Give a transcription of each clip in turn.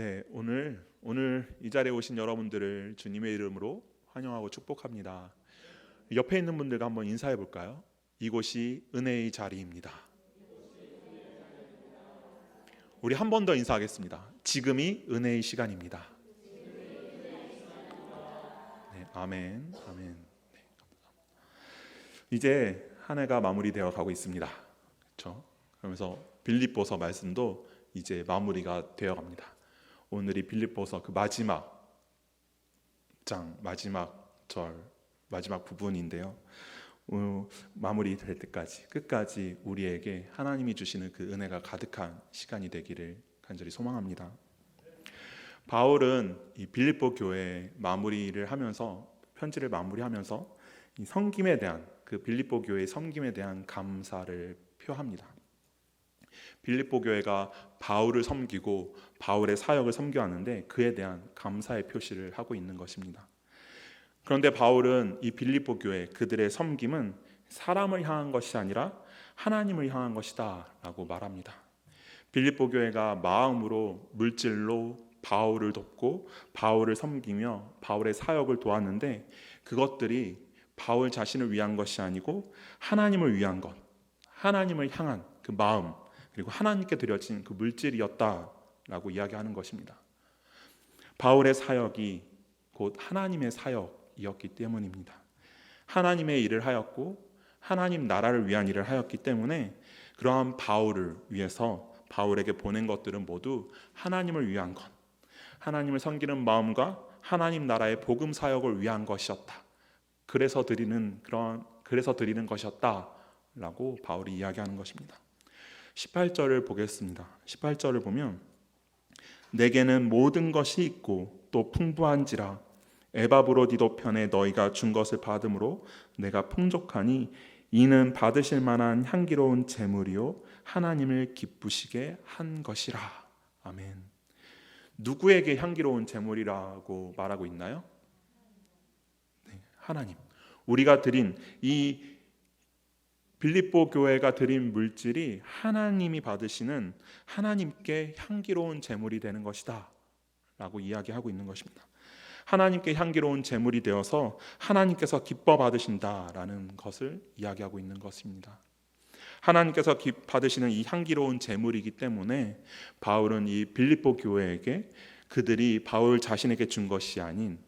네, 오늘 오늘 이 자리에 오신 여러분들을 주님의 이름으로 환영하고 축복합니다. 옆에 있는 분들과 한번 인사해 볼까요? 이곳이 은혜의 자리입니다. 우리 한 번 더 인사하겠습니다. 지금이 은혜의 시간입니다. 네, 아멘, 아멘. 네, 이제 한 해가 마무리되어 가고 있습니다. 그렇죠? 그러면서 빌립보서 말씀도 이제 마무리가 되어 갑니다. 오늘이 빌립보서 그 마지막 장 마지막 절 마지막 부분인데요. 어, 마무리 될 때까지 끝까지 우리에게 하나님이 주시는 그 은혜가 가득한 시간이 되기를 간절히 소망합니다. 바울은 이 빌립보 교회 마무리를 하면서 편지를 마무리하면서 이 섬김에 대한 그 빌립보 교회의 섬김에 대한 감사를 표합니다. 빌립보 교회가 바울을 섬기고 바울의 사역을 섬겨하는데 그에 대한 감사의 표시를 하고 있는 것입니다. 그런데 바울은 이 빌립보 교회 그들의 섬김은 사람을 향한 것이 아니라 하나님을 향한 것이다라고 말합니다. 빌립보 교회가 마음으로 물질로 바울을 돕고 바울을 섬기며 바울의 사역을 도왔는데 그것들이 바울 자신을 위한 것이 아니고 하나님을 위한 것, 하나님을 향한 그 마음 그리고 하나님께 드려진 그 물질이었다라고 이야기하는 것입니다. 바울의 사역이 곧 하나님의 사역이었기 때문입니다. 하나님의 일을 하였고 하나님 나라를 위한 일을 하였기 때문에 그러한 바울을 위해서 바울에게 보낸 것들은 모두 하나님을 위한 것, 하나님을 섬기는 마음과 하나님 나라의 복음 사역을 위한 것이었다. 그래서 드리는 그런 그래서 드리는 것이었다라고 바울이 이야기하는 것입니다. 18절을 보겠습니다. 18절을 보면 내게는 모든 것이 있고 또 풍부한지라 에바브로디도 편에 너희가 준 것을 받음으로 내가 풍족하니 이는 받으실 만한 향기로운 제물이요 하나님을 기쁘시게 한 것이라. 아멘. 누구에게 향기로운 제물이라고 말하고 있나요? 네, 하나님. 우리가 드린 이 빌립보 교회가 드린 물질이 하나님이 받으시는 하나님께 향기로운 제물이 되는 것이다 라고 이야기하고 있는 것입니다. 하나님께 향기로운 제물이 되어서 하나님께서 기뻐 받으신다라는 것을 이야기하고 있는 것입니다. 하나님께서 받으시는 이 향기로운 제물이기 때문에 바울은 이 빌립보 교회에게 그들이 바울 자신에게 준 것이 아닌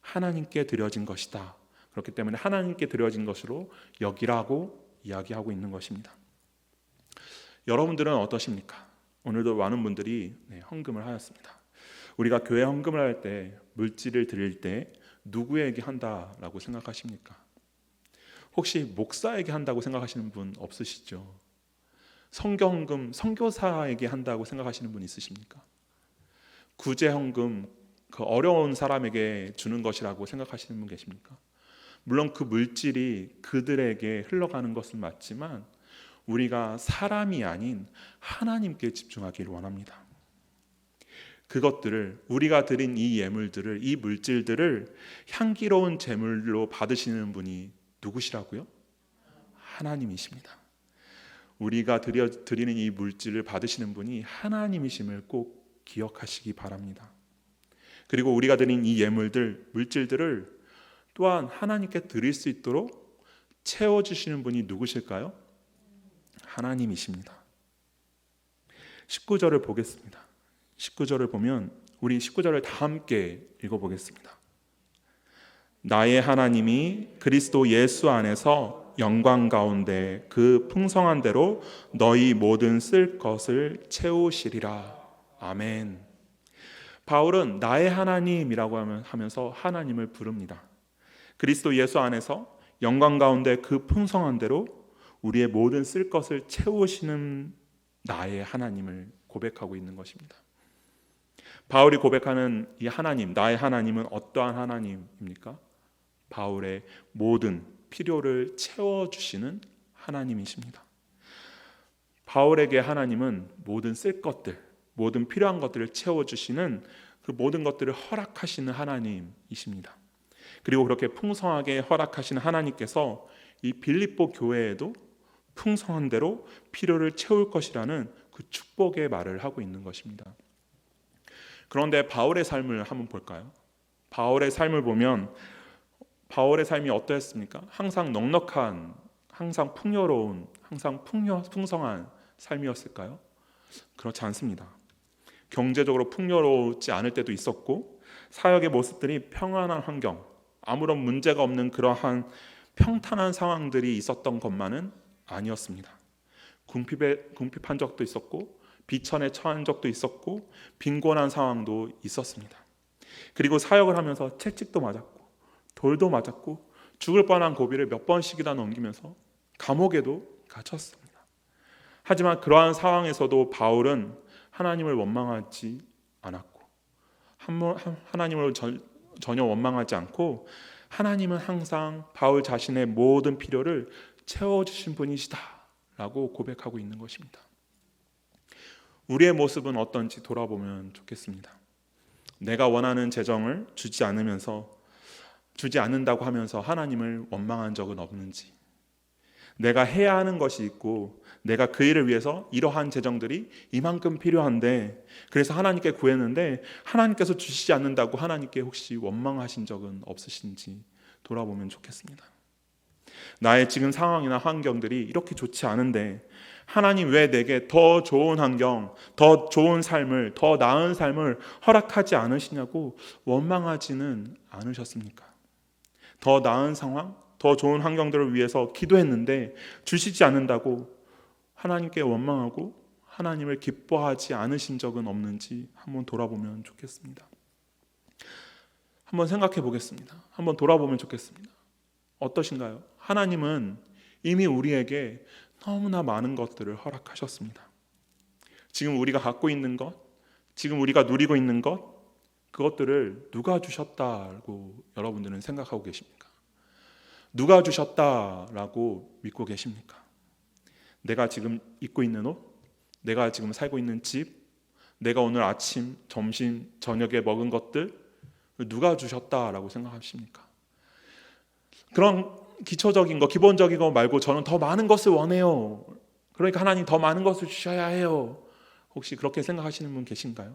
하나님께 드려진 것이다. 그렇기 때문에 하나님께 드려진 것으로 여기라고 이야기하고 있는 것입니다. 여러분들은 어떠십니까? 오늘도 많은 분들이 네, 헌금을 하였습니다. 우리가 교회 헌금을 할 때 물질을 드릴 때 누구에게 한다라고 생각하십니까? 혹시 목사에게 한다고 생각하시는 분 없으시죠? 성경금 선교사에게 한다고 생각하시는 분 있으십니까? 구제 헌금 그 어려운 사람에게 주는 것이라고 생각하시는 분 계십니까? 물론 그 물질이 그들에게 흘러가는 것은 맞지만 우리가 사람이 아닌 하나님께 집중하기를 원합니다. 그것들을 우리가 드린 이 예물들을 이 물질들을 향기로운 제물로 받으시는 분이 누구시라고요? 하나님이십니다. 우리가 드려, 드리는 이 물질을 받으시는 분이 하나님이심을 꼭 기억하시기 바랍니다. 그리고 우리가 드린 이 예물들, 물질들을 또한 하나님께 드릴 수 있도록 채워주시는 분이 누구실까요? 하나님이십니다. 19절을 보겠습니다. 19절을 보면 우리 19절을 다 함께 읽어보겠습니다. 나의 하나님이 그리스도 예수 안에서 영광 가운데 그 풍성한 대로 너희 모든 쓸 것을 채우시리라. 아멘. 바울은 나의 하나님이라고 하면서 하나님을 부릅니다. 그리스도 예수 안에서 영광 가운데 그 풍성한 대로 우리의 모든 쓸 것을 채우시는 나의 하나님을 고백하고 있는 것입니다. 바울이 고백하는 이 하나님, 나의 하나님은 어떠한 하나님입니까? 바울의 모든 필요를 채워주시는 하나님이십니다. 바울에게 하나님은 모든 쓸 것들, 모든 필요한 것들을 채워주시는 그 모든 것들을 허락하시는 하나님이십니다. 그리고 그렇게 풍성하게 허락하신 하나님께서 이 빌립보 교회에도 풍성한 대로 필요를 채울 것이라는 그 축복의 말을 하고 있는 것입니다. 그런데 바울의 삶을 한번 볼까요? 바울의 삶을 보면 바울의 삶이 어떠했습니까? 항상 넉넉한, 항상 풍요로운, 항상 풍요, 풍성한 삶이었을까요? 그렇지 않습니다. 경제적으로 풍요롭지 않을 때도 있었고 사역의 모습들이 평안한 환경, 아무런 문제가 없는 그러한 평탄한 상황들이 있었던 것만은 아니었습니다. 궁핍에, 궁핍한 적도 있었고 비천에 처한 적도 있었고 빈곤한 상황도 있었습니다. 그리고 사역을 하면서 채찍도 맞았고 돌도 맞았고 죽을 뻔한 고비를 몇 번씩이나 넘기면서 감옥에도 갇혔습니다. 하지만 그러한 상황에서도 바울은 하나님을 원망하지 않았고 하나님을 전 혀 원망하지 않고 하나님은 항상 바울 자신의 모든 필요를 채워주신 분이시다라고 고백하고 있는 것입니다. 우리의 모습은 어떤지 돌아보면 좋겠습니다. 내가 원하는 재정을 주지 않으면서 주지 않는다고 하면서 하나님을 원망한 적은 없는지 내가 해야 하는 것이 있고 내가 그 일을 위해서 이러한 재정들이 이만큼 필요한데 그래서 하나님께 구했는데 하나님께서 주시지 않는다고 하나님께 혹시 원망하신 적은 없으신지 돌아보면 좋겠습니다. 나의 지금 상황이나 환경들이 이렇게 좋지 않은데 하나님 왜 내게 더 좋은 환경, 더 좋은 삶을, 더 나은 삶을 허락하지 않으시냐고 원망하지는 않으셨습니까? 더 나은 상황, 더 좋은 환경들을 위해서 기도했는데 주시지 않는다고 하나님께 원망하고 하나님을 기뻐하지 않으신 적은 없는지 한번 돌아보면 좋겠습니다. 한번 생각해 보겠습니다. 한번 돌아보면 좋겠습니다. 어떠신가요? 하나님은 이미 우리에게 너무나 많은 것들을 허락하셨습니다. 지금 우리가 갖고 있는 것, 지금 우리가 누리고 있는 것, 그것들을 누가 주셨다고 여러분들은 생각하고 계십니까? 누가 주셨다라고 믿고 계십니까? 내가 지금 입고 있는 옷, 내가 지금 살고 있는 집, 내가 오늘 아침, 점심, 저녁에 먹은 것들 누가 주셨다라고 생각하십니까? 그런 기초적인 거, 기본적인 거 말고 저는 더 많은 것을 원해요. 그러니까 하나님 더 많은 것을 주셔야 해요. 혹시 그렇게 생각하시는 분 계신가요?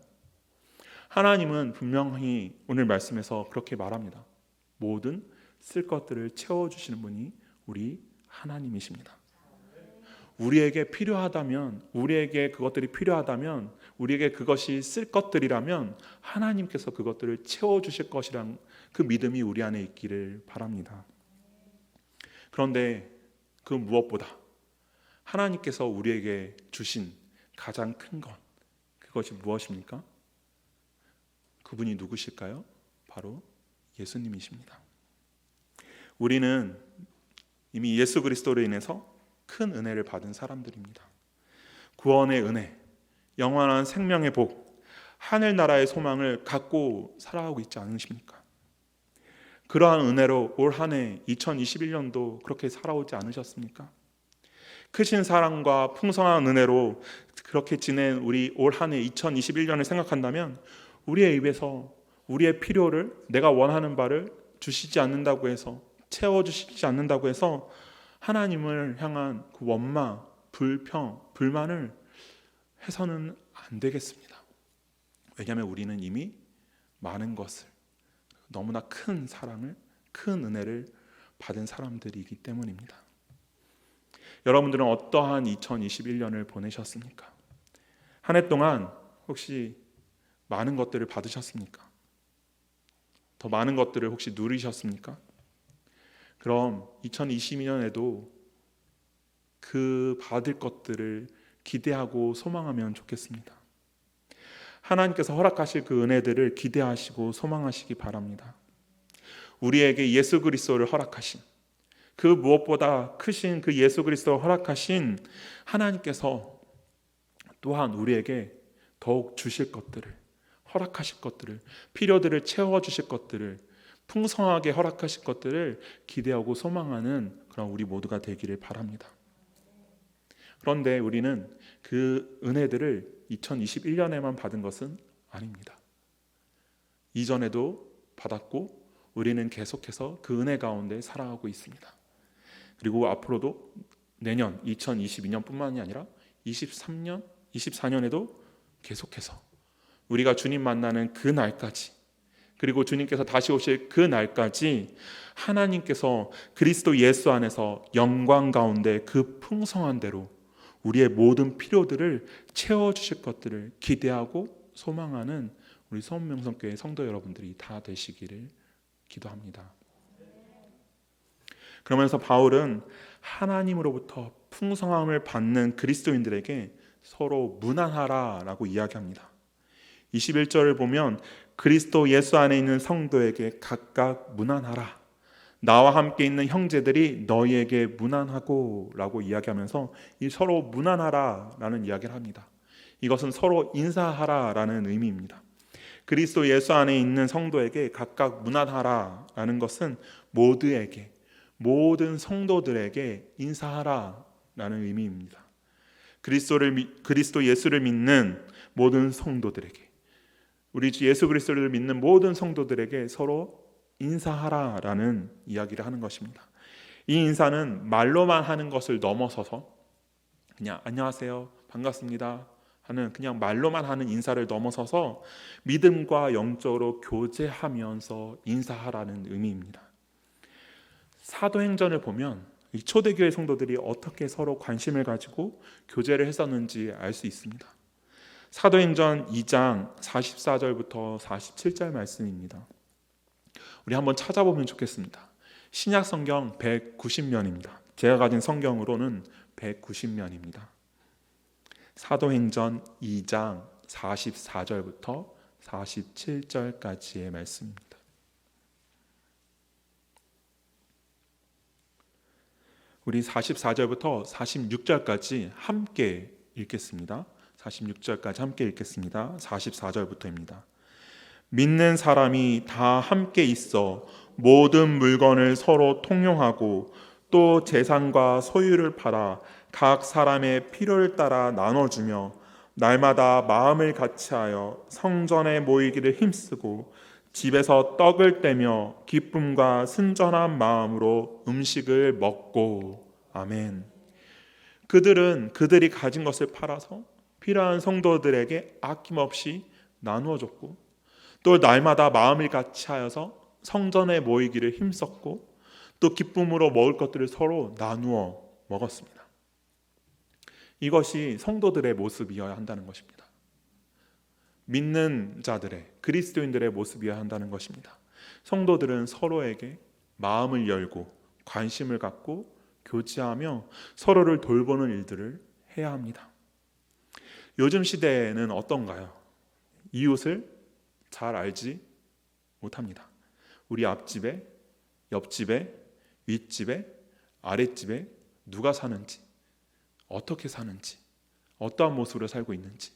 하나님은 분명히 오늘 말씀에서 그렇게 말합니다. 모든 쓸 것들을 채워 주시는 분이 우리 하나님이십니다. 우리에게 필요하다면 우리에게 그것들이 필요하다면 우리에게 그것이 쓸 것들이라면 하나님께서 그것들을 채워 주실 것이란 그 믿음이 우리 안에 있기를 바랍니다. 그런데 그 무엇보다 하나님께서 우리에게 주신 가장 큰 것, 그것이 무엇입니까? 그분이 누구실까요? 바로 예수님이십니다. 우리는 이미 예수 그리스도로 인해서 큰 은혜를 받은 사람들입니다. 구원의 은혜, 영원한 생명의 복, 하늘나라의 소망을 갖고 살아가고 있지 않으십니까? 그러한 은혜로 올 한 해 2021년도 그렇게 살아오지 않으셨습니까? 크신 사랑과 풍성한 은혜로 그렇게 지낸 우리 올 한 해 2021년을 생각한다면 우리의 입에서 우리의 필요를 내가 원하는 바를 주시지 않는다고 해서 채워 주시지 않는다고 해서 하나님을 향한 그 원망, 불평, 불만을 해서는 안 되겠습니다. 왜냐하면 우리는 이미 많은 것을 너무나 큰 사랑을 큰 은혜를 받은 사람들이기 때문입니다. 여러분들은 어떠한 2021년을 보내셨습니까? 한 해 동안 혹시 많은 것들을 받으셨습니까? 더 많은 것들을 혹시 누리셨습니까? 그럼 2022년에도 그 받을 것들을 기대하고 소망하면 좋겠습니다. 하나님께서 허락하실 그 은혜들을 기대하시고 소망하시기 바랍니다. 우리에게 예수 그리스도를 허락하신 그 무엇보다 크신 그 예수 그리스도 허락하신 하나님께서 또한 우리에게 더욱 주실 것들을 허락하실 것들을 필요들을 채워 주실 것들을 풍성하게 허락하실 것들을 기대하고 소망하는 그런 우리 모두가 되기를 바랍니다. 그런데 우리는 그 은혜들을 2021년에만 받은 것은 아닙니다. 이전에도 받았고 우리는 계속해서 그 은혜 가운데 살아가고 있습니다. 그리고 앞으로도 내년 2022년뿐만이 아니라 23년, 24년에도 계속해서 우리가 주님 만나는 그 날까지 그리고 주님께서 다시 오실 그 날까지 하나님께서 그리스도 예수 안에서 영광 가운데 그 풍성한 대로 우리의 모든 필요들을 채워 주실 것들을 기대하고 소망하는 우리 서문명성교회 성도 여러분들이 다 되시기를 기도합니다. 그러면서 바울은 하나님으로부터 풍성함을 받는 그리스도인들에게 서로 무난하라라고 이야기합니다. 21절을 보면 그리스도 예수 안에 있는 성도에게 각각 무난하라. 나와 함께 있는 형제들이 너희에게 무난하고 라고 이야기하면서 이 서로 무난하라 라는 이야기를 합니다. 이것은 서로 인사하라 라는 의미입니다. 그리스도 예수 안에 있는 성도에게 각각 무난하라 라는 것은 모두에게 모든 성도들에게 인사하라 라는 의미입니다. 그리스도를 그리스도 예수를 믿는 모든 성도들에게 우리 주 예수 그리스도를 믿는 모든 성도들에게 서로 인사하라라는 이야기를 하는 것입니다. 이 인사는 말로만 하는 것을 넘어서서 그냥 안녕하세요, 반갑습니다 하는 그냥 말로만 하는 인사를 넘어서서 믿음과 영적으로 교제하면서 인사하라는 의미입니다. 사도행전을 보면 이 초대교회 성도들이 어떻게 서로 관심을 가지고 교제를 했었는지 알 수 있습니다. 사도행전 2장 44절부터 47절 말씀입니다. 우리 한번 찾아보면 좋겠습니다. 신약 성경 190면입니다. 제가 가진 성경으로는 190면입니다. 사도행전 2장 44절부터 47절까지의 말씀입니다. 우리 44절부터 46절까지 함께 읽겠습니다. 46절까지 함께 읽겠습니다. 44절부터입니다. 믿는 사람이 다 함께 있어 모든 물건을 서로 통용하고 또 재산과 소유를 팔아 각 사람의 필요를 따라 나눠주며 날마다 마음을 같이하여 성전에 모이기를 힘쓰고 집에서 떡을 떼며 기쁨과 순전한 마음으로 음식을 먹고 아멘. 그들은 그들이 가진 것을 팔아서 필요한 성도들에게 아낌없이 나누어 줬고 또 날마다 마음을 같이 하여서 성전에 모이기를 힘썼고 또 기쁨으로 먹을 것들을 서로 나누어 먹었습니다. 이것이 성도들의 모습이어야 한다는 것입니다. 믿는 자들의 그리스도인들의 모습이어야 한다는 것입니다. 성도들은 서로에게 마음을 열고 관심을 갖고 교제하며 서로를 돌보는 일들을 해야 합니다. 요즘 시대는 어떤가요? 이웃을 잘 알지 못합니다. 우리 앞집에, 옆집에, 윗집에, 아랫집에 누가 사는지, 어떻게 사는지, 어떠한 모습으로 살고 있는지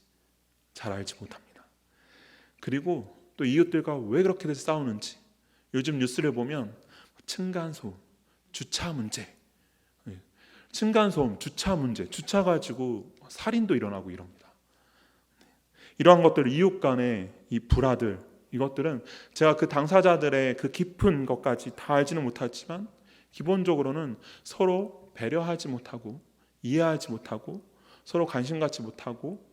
잘 알지 못합니다. 그리고 또 이웃들과 왜 그렇게들 싸우는지 요즘 뉴스를 보면 층간소음, 주차 문제, 예, 층간소음, 주차 문제, 주차 가지고 살인도 일어나고 이럽니다. 이러한 것들 이웃 간의 이 불화들 이것들은 제가 그 당사자들의 그 깊은 것까지 다 알지는 못하지만 기본적으로는 서로 배려하지 못하고 이해하지 못하고 서로 관심 갖지 못하고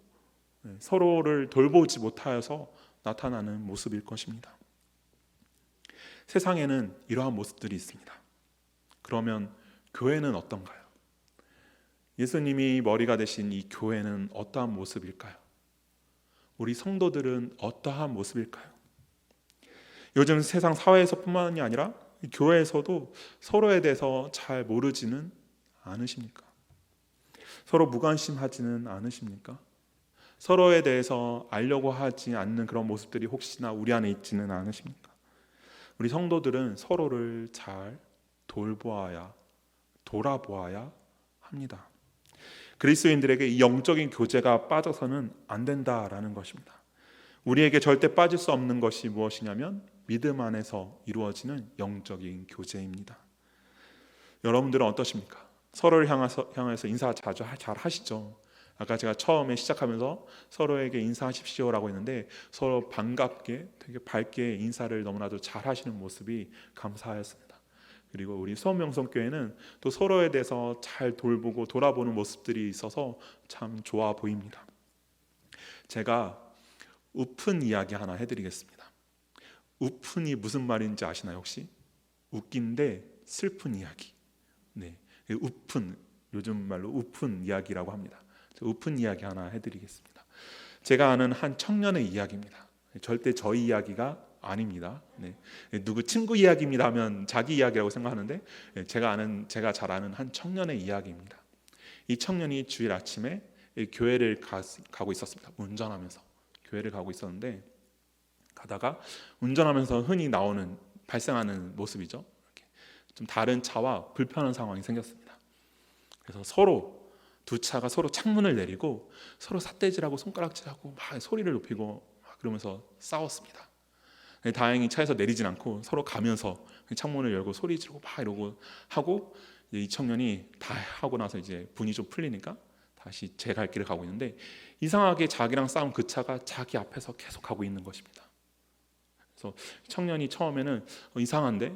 네, 서로를 돌보지 못하여서 나타나는 모습일 것입니다. 세상에는 이러한 모습들이 있습니다. 그러면 교회는 어떤가요? 예수님이 머리가 되신 이 교회는 어떠한 모습일까요? 우리 성도들은 어떠한 모습일까요? 요즘 세상 사회에서뿐만이 아니라 교회에서도 서로에 대해서 잘 모르지는 않으십니까? 서로 무관심하지는 않으십니까? 서로에 대해서 알려고 하지 않는 그런 모습들이 혹시나 우리 안에 있지는 않으십니까? 우리 성도들은 서로를 잘 돌보아야 돌아보아야 합니다. 그리스도인들에게 이 영적인 교제가 빠져서는 안 된다라는 것입니다. 우리에게 절대 빠질 수 없는 것이 무엇이냐면 믿음 안에서 이루어지는 영적인 교제입니다. 여러분들은 어떠십니까? 서로를 향해서, 향해서 인사 자주 잘 하시죠. 아까 제가 처음에 시작하면서 서로에게 인사하십시오라고 했는데 서로 반갑게 되게 밝게 인사를 너무나도 잘 하시는 모습이 감사하였습니다. 그리고 우리 수원명성교회는 또 서로에 대해서 잘 돌보고 돌아보는 모습들이 있어서 참 좋아 보입니다. 제가 우픈 이야기 하나 해드리겠습니다. 우픈이 무슨 말인지 아시나요 혹시? 웃긴데 슬픈 이야기. 네, 우픈 요즘 말로 우픈 이야기라고 합니다. 우픈 이야기 하나 해드리겠습니다. 제가 아는 한 청년의 이야기입니다. 절대 저희 이야기가 아닙니다. 네. 누구 친구 이야기입니다 하면 자기 이야기라고 생각하는데 네, 제가 아는 제가 잘 아는 한 청년의 이야기입니다. 이 청년이 주일 아침에 교회를 가, 가고 있었습니다. 운전하면서 교회를 가고 있었는데 가다가 운전하면서 흔히 나오는 발생하는 모습이죠. 좀 다른 차와 불편한 상황이 생겼습니다. 그래서 서로 두 차가 서로 창문을 내리고 서로 삿대질하고 손가락질하고 막 소리를 높이고 막 그러면서 싸웠습니다. 네, 다행히 차에서 내리진 않고 서로 가면서 창문을 열고 소리 지르고 막 이러고 하고 이 청년이 다 하고 나서 이제 분이 좀 풀리니까 다시 제 갈 길을 가고 있는데 이상하게 자기랑 싸운 그 차가 자기 앞에서 계속 가고 있는 것입니다. 그래서 청년이 처음에는 어, 이상한데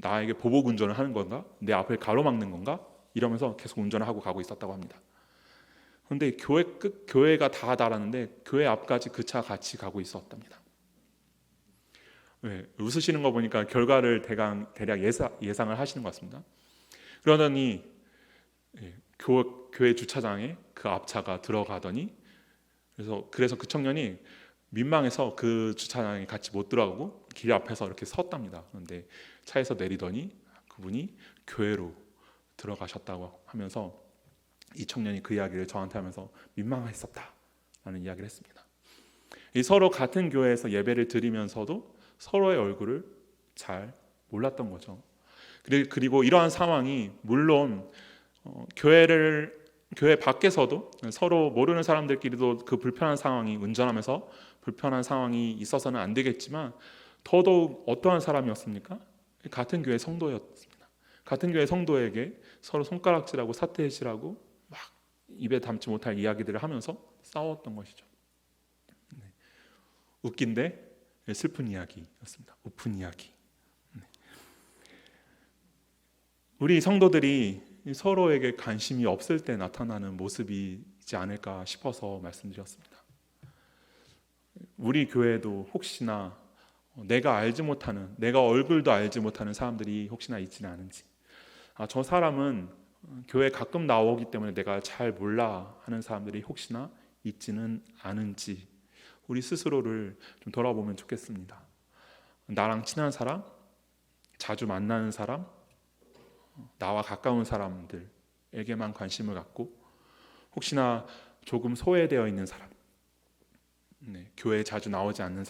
나에게 보복 운전을 하는 건가? 내 앞을 가로막는 건가? 이러면서 계속 운전을 하고 가고 있었다고 합니다. 그런데 교회 끝 교회가 다 달았는데 교회 앞까지 그 차 같이 가고 있었답니다. 네, 웃으시는 거 보니까 결과를 대강 대략 예사, 예상을 하시는 것 같습니다. 그러더니 예, 교, 교회 주차장에 그 앞차가 들어가더니 그래서 그래서 그 청년이 민망해서 그 주차장에 같이 못 들어가고 길 앞에서 이렇게 섰답니다. 그런데 차에서 내리더니 그분이 교회로 들어가셨다고 하면서 이 청년이 그 이야기를 저한테 하면서 민망했었다라는 이야기를 했습니다. 이 서로 같은 교회에서 예배를 드리면서도 서로의 얼굴을 잘 몰랐던 거죠. 그리고 이러한 상황이 물론 어, 교회를 교회 밖에서도 서로 모르는 사람들끼리도 그 불편한 상황이 운전하면서 불편한 상황이 있어서는 안 되겠지만 더더욱 어떠한 사람이었습니까? 같은 교회 성도였습니다. 같은 교회 성도에게 서로 손가락질하고 사태질하고 막 입에 담지 못할 이야기들을 하면서 싸웠던 것이죠. 네. 웃긴데 슬픈 이야기였습니다. 우픈 이야기. 네. 우리 성도들이 서로에게 관심이 없을 때 나타나는 모습이지 않을까 싶어서 말씀드렸습니다. 우리 교회도 혹시나 내가 알지 못하는, 내가 얼굴도 알지 못하는 사람들이 혹시나 있지는 않은지, 아, 저 사람은 교회 가끔 나오기 때문에 내가 잘 몰라 하는 사람들이 혹시나 있지는 않은지, 우리 스스로를 좀 돌아보면 좋겠습니다. 나랑 친한 사람, 자주 만나는 사람, 나와 가까운 사람들에게만 관심을 갖고 혹시나 조금 소외되어 있는 사람, 네, 교회에 자주 나오지 않는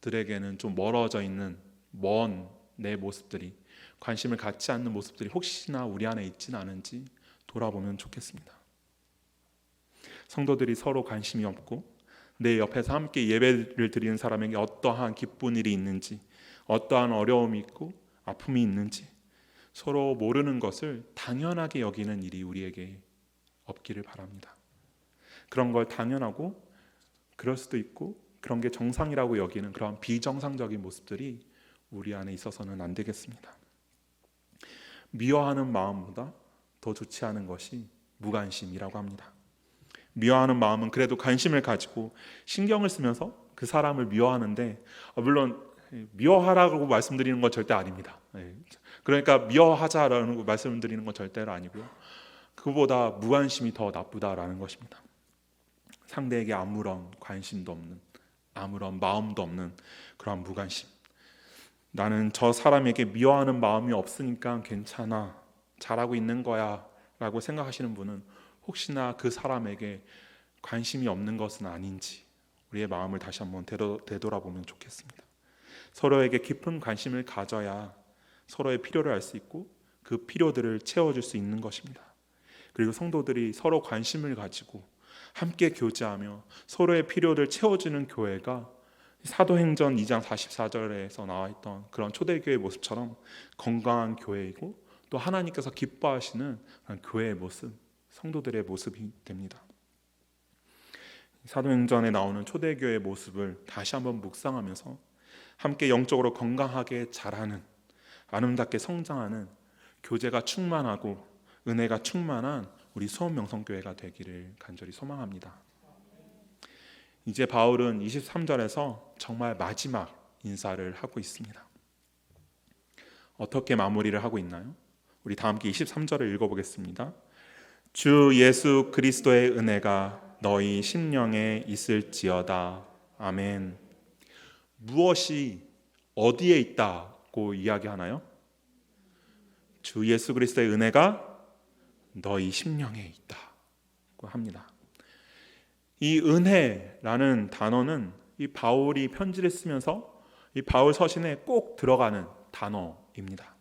사람들에게는 좀 멀어져 있는 먼 내 모습들이 관심을 갖지 않는 모습들이 혹시나 우리 안에 있지는 않은지 돌아보면 좋겠습니다. 성도들이 서로 관심이 없고 내 옆에서 함께 예배를 드리는 사람에게 어떠한 기쁜 일이 있는지, 어떠한 어려움이 있고 아픔이 있는지 서로 모르는 것을 당연하게 여기는 일이 우리에게 없기를 바랍니다. 그런 걸 당연하고 그럴 수도 있고 그런 게 정상이라고 여기는 그런 비정상적인 모습들이 우리 안에 있어서는 안 되겠습니다. 미워하는 마음보다 더 좋지 않은 것이 무관심이라고 합니다. 미워하는 마음은 그래도 관심을 가지고 신경을 쓰면서 그 사람을 미워하는데 어, 물론 미워하라고 말씀드리는 건 절대 아닙니다. 예. 그러니까 미워하자라는 말씀드리는 건 절대로 아니고요. 그보다 무관심이 더 나쁘다라는 것입니다. 상대에게 아무런 관심도 없는 아무런 마음도 없는 그런 무관심. 나는 저 사람에게 미워하는 마음이 없으니까 괜찮아. 잘하고 있는 거야 라고 생각하시는 분은 혹시나 그 사람에게 관심이 없는 것은 아닌지 우리의 마음을 다시 한번 되돌아보면 좋겠습니다. 서로에게 깊은 관심을 가져야 서로의 필요를 알 수 있고 그 필요들을 채워줄 수 있는 것입니다. 그리고 성도들이 서로 관심을 가지고 함께 교제하며 서로의 필요를 채워주는 교회가 사도행전 2장 44절에서 나와 있던 그런 초대교회 모습처럼 건강한 교회이고 또 하나님께서 기뻐하시는 교회의 모습, 성도들의 모습이 됩니다. 사도행전에 나오는 초대교회의 모습을 다시 한번 묵상하면서 함께 영적으로 건강하게 자라는 아름답게 성장하는 교제가 충만하고 은혜가 충만한 우리 수원 명성교회가 되기를 간절히 소망합니다. 이제 바울은 23절에서 정말 마지막 인사를 하고 있습니다. 어떻게 마무리를 하고 있나요? 우리 다 함께 23절을 읽어보겠습니다. 주 예수 그리스도의 은혜가 너희 심령에 있을지어다. 아멘. 무엇이 어디에 있다고 이야기하나요? 주 예수 그리스도의 은혜가 너희 심령에 있다고 합니다. 이 은혜라는 단어는 이 바울이 편지를 쓰면서 이 바울 서신에 꼭 들어가는 단어입니다.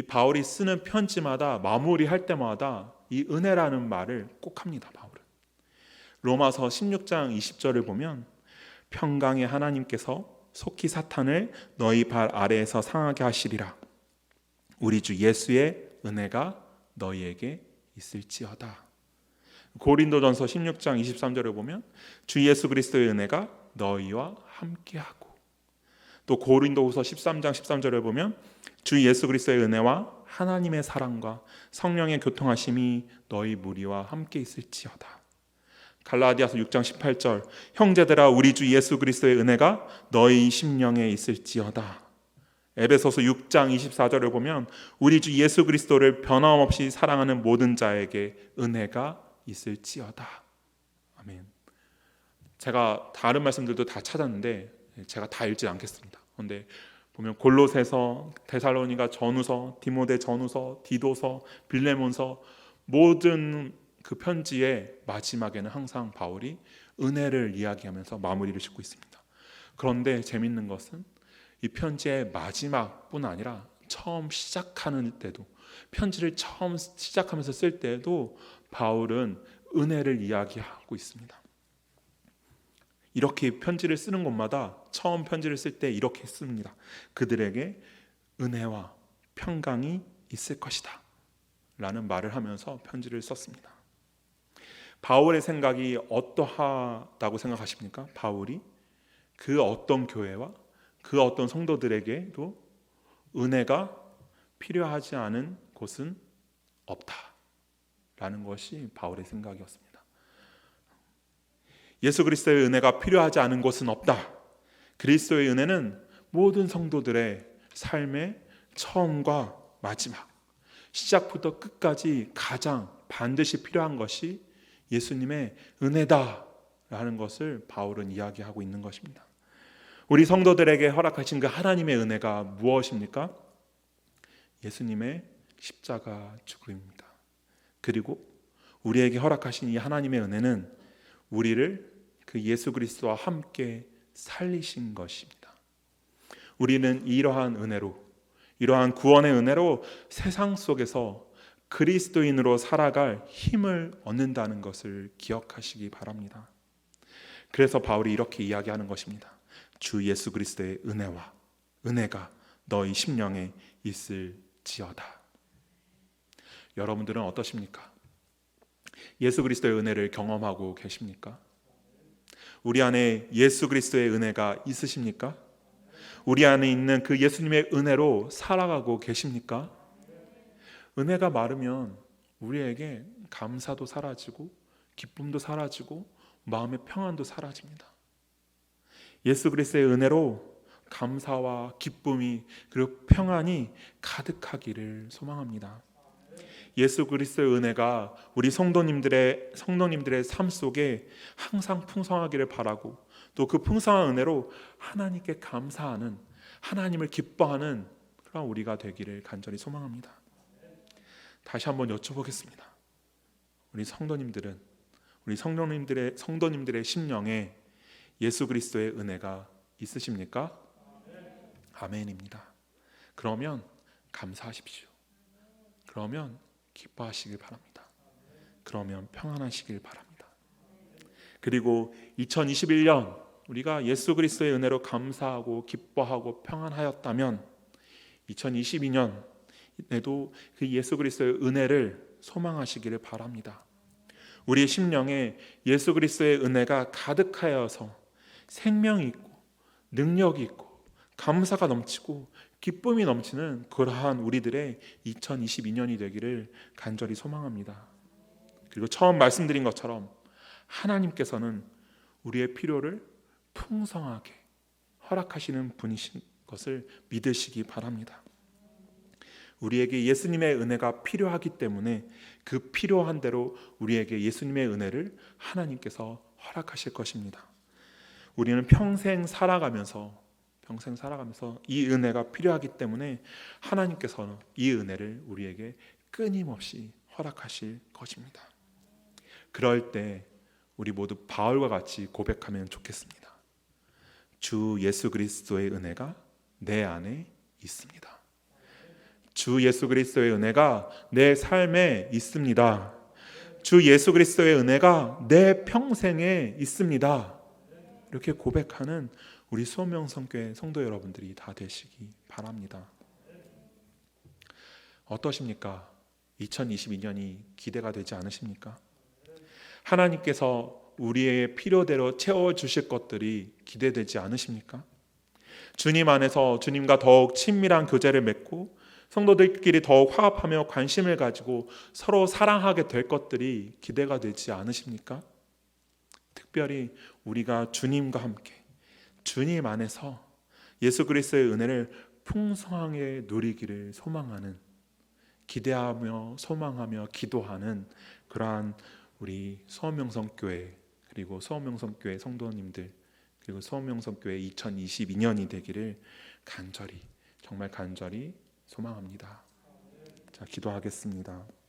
이 바울이 쓰는 편지마다 마무리할 때마다 이 은혜라는 말을 꼭 합니다. 바울은 로마서 16장 20절을 보면 평강의 하나님께서 속히 사탄을 너희 발 아래에서 상하게 하시리라. 우리 주 예수의 은혜가 너희에게 있을지어다. 고린도전서 16장 23절을 보면 주 예수 그리스도의 은혜가 너희와 함께하고 또 고린도후서 13장 13절을 보면 주 예수 그리스도의 은혜와 하나님의 사랑과 성령의 교통하심이 너희 무리와 함께 있을지어다. 갈라디아서 6장 18절 형제들아 우리 주 예수 그리스도의 은혜가 너희 심령에 있을지어다. 에베소서 6장 24절을 보면 우리 주 예수 그리스도를 변함없이 사랑하는 모든 자에게 은혜가 있을지어다. 아멘. 제가 다른 말씀들도 다 찾았는데 제가 다 읽지 않겠습니다. 그런데 보면 골로새서, 데살로니가 전후서, 디모데 전후서, 디도서, 빌레몬서 모든 그 편지의 마지막에는 항상 바울이 은혜를 이야기하면서 마무리를 짓고 있습니다. 그런데 재밌는 것은 이 편지의 마지막뿐 아니라 처음 시작하는 때도 편지를 처음 시작하면서 쓸 때도 바울은 은혜를 이야기하고 있습니다. 이렇게 편지를 쓰는 곳마다 처음 편지를 쓸 때 이렇게 씁니다. 그들에게 은혜와 평강이 있을 것이다. 라는 말을 하면서 편지를 썼습니다. 바울의 생각이 어떠하다고 생각하십니까? 바울이 그 어떤 교회와 그 어떤 성도들에게도 은혜가 필요하지 않은 곳은 없다. 라는 것이 바울의 생각이었습니다. 예수 그리스도의 은혜가 필요하지 않은 곳은 없다. 그리스도의 은혜는 모든 성도들의 삶의 처음과 마지막, 시작부터 끝까지 가장 반드시 필요한 것이 예수님의 은혜다라는 것을 바울은 이야기하고 있는 것입니다. 우리 성도들에게 허락하신 그 하나님의 은혜가 무엇입니까? 예수님의 십자가 죽음입니다. 그리고 우리에게 허락하신 이 하나님의 은혜는 우리를 그 예수 그리스도와 함께 살리신 것입니다. 우리는 이러한 은혜로 이러한 구원의 은혜로 세상 속에서 그리스도인으로 살아갈 힘을 얻는다는 것을 기억하시기 바랍니다. 그래서 바울이 이렇게 이야기하는 것입니다. 주 예수 그리스도의 은혜와 은혜가 너희 심령에 있을지어다. 여러분들은 어떠십니까? 예수 그리스도의 은혜를 경험하고 계십니까? 우리 안에 예수 그리스도의 은혜가 있으십니까? 우리 안에 있는 그 예수님의 은혜로 살아가고 계십니까? 은혜가 마르면 우리에게 감사도 사라지고 기쁨도 사라지고 마음의 평안도 사라집니다. 예수 그리스도의 은혜로 감사와 기쁨이 그리고 평안이 가득하기를 소망합니다. 예수 그리스도의 은혜가 우리 성도님들의 성도님들의 삶 속에 항상 풍성하기를 바라고 또 그 풍성한 은혜로 하나님께 감사하는 하나님을 기뻐하는 그런 우리가 되기를 간절히 소망합니다. 다시 한번 여쭤보겠습니다. 우리 성도님들은 우리 성도님들의 성도님들의 심령에 예수 그리스도의 은혜가 있으십니까? 아멘입니다. 그러면 감사하십시오. 그러면 기뻐하시길 바랍니다. 그러면 평안하시길 바랍니다. 그리고 2021년 우리가 예수 그리스도의 은혜로 감사하고 기뻐하고 평안하였다면 2022년에도 그 예수 그리스도의 은혜를 소망하시기를 바랍니다. 우리의 심령에 예수 그리스도의 은혜가 가득하여서 생명이 있고 능력이 있고 감사가 넘치고 기쁨이 넘치는 그러한 우리들의 2022년이 되기를 간절히 소망합니다. 그리고 처음 말씀드린 것처럼 하나님께서는 우리의 필요를 풍성하게 허락하시는 분이신 것을 믿으시기 바랍니다. 우리에게 예수님의 은혜가 필요하기 때문에 그 필요한 대로 우리에게 예수님의 은혜를 하나님께서 허락하실 것입니다. 우리는 평생 살아가면서 평생 살아가면서 이 은혜가 필요하기 때문에 하나님께서는 이 은혜를 우리에게 끊임없이 허락하실 것입니다. 그럴 때 우리 모두 바울과 같이 고백하면 좋겠습니다. 주 예수 그리스도의 은혜가 내 안에 있습니다. 주 예수 그리스도의 은혜가 내 삶에 있습니다. 주 예수 그리스도의 은혜가 내 평생에 있습니다. 이렇게 고백하는 우리 수원명성교회 성도 여러분들이 다 되시기 바랍니다. 어떠십니까? 2022년이 기대가 되지 않으십니까? 하나님께서 우리의 필요대로 채워 주실 것들이 기대되지 않으십니까? 주님 안에서 주님과 더욱 친밀한 교제를 맺고 성도들끼리 더욱 화합하며 관심을 가지고 서로 사랑하게 될 것들이 기대가 되지 않으십니까? 특별히 우리가 주님과 함께 주님 안에서 예수 그리스도의 은혜를 풍성하게 누리기를 소망하는 기대하며 소망하며 기도하는 그러한 우리 서명성교회 그리고 서명성교회 성도님들 그리고 서명성교회 2022년이 되기를 간절히 정말 간절히 소망합니다. 자 기도하겠습니다.